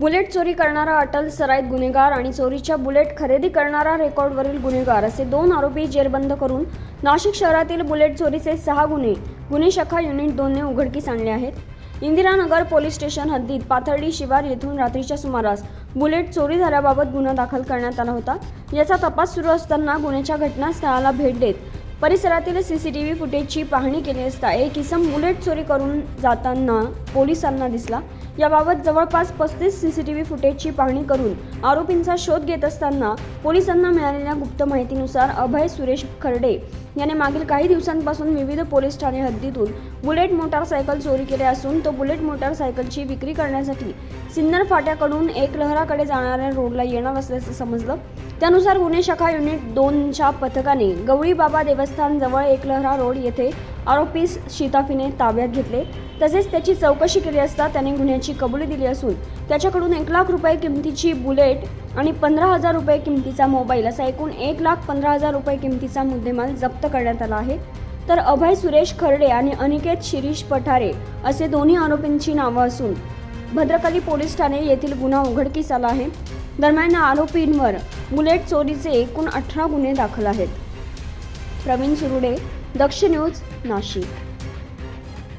Bullet चोरी करणारा अटल सराईत गुन्हेगार आणि चोरीच्या बुलेट खरेदी करणारा रेकॉर्डवरील गुन्हेगार असे दोन आरोपी जेरबंद करून नाशिक शहरातील बुलेट चोरीचे सहा गुन्हे गुन्हे शाखा युनिट दोनने उघडकीस आणले आहेत. इंदिरानगर पोलीस स्टेशन हद्दीत पाथर्डी शिवार येथून रात्रीच्या सुमारास बुलेट चोरी झाल्याबाबत गुन्हा दाखल करण्यात आला होता. याचा तपास सुरू असताना गुन्ह्याच्या घटनास्थळाला भेट देत परिसरातील सीसीटीव्ही फुटेजची पाहणी केली असता एक इसम बुलेट चोरी करून जाताना पोलिसांना दिसला. याबाबत जवळपास पस्तीस सीसीटीव्ही फुटेजची पाहणी करून आरोपींचा शोध घेत असताना पोलिसांना मिळालेल्या गुप्त माहितीनुसार अभय सुरेश खर्डे याने मागील काही दिवसांपासून विविध पोलीस ठाणे हद्दीतून बुलेट मोटारसायकल चोरी केले असून तो बुलेट मोटारसायकलची विक्री करण्यासाठी सिन्नर फाट्याकडून एक लहराकडे जाणाऱ्या रोडला येणार असल्याचं समजलं. त्यानुसार गुन्हे शाखा युनिट दोनच्या पथकाने गवळीबाबा देवस्थानजवळ देवस्थान जवळ एकलहरा रोड येथे आरोपीस शिताफीने ताब्यात घेतले. तसेच त्याची चौकशी केली असता त्याने गुन्ह्याची कबुली दिली असून त्याच्याकडून एक लाख रुपये किमतीची बुलेट आणि पंधरा हजार रुपये किमतीचा मोबाईल असा एकूण एक लाख पंधरा हजार रुपये किमतीचा मुद्देमाल जप्त करण्यात आला आहे. तर अभय सुरेश खर्डे आणि अनिकेत शिरीष पठारे असे दोन्ही आरोपींची नावं असून भद्रकाली पोलीस ठाणे येथील गुन्हा उघडकीस आला आहे. दरम्यान आरोपींवर बुलेट चोरीचे एकूण अठरा गुन्हे दाखल आहेत. प्रवीण सुरुडे दक्ष न्यूज नाशिक.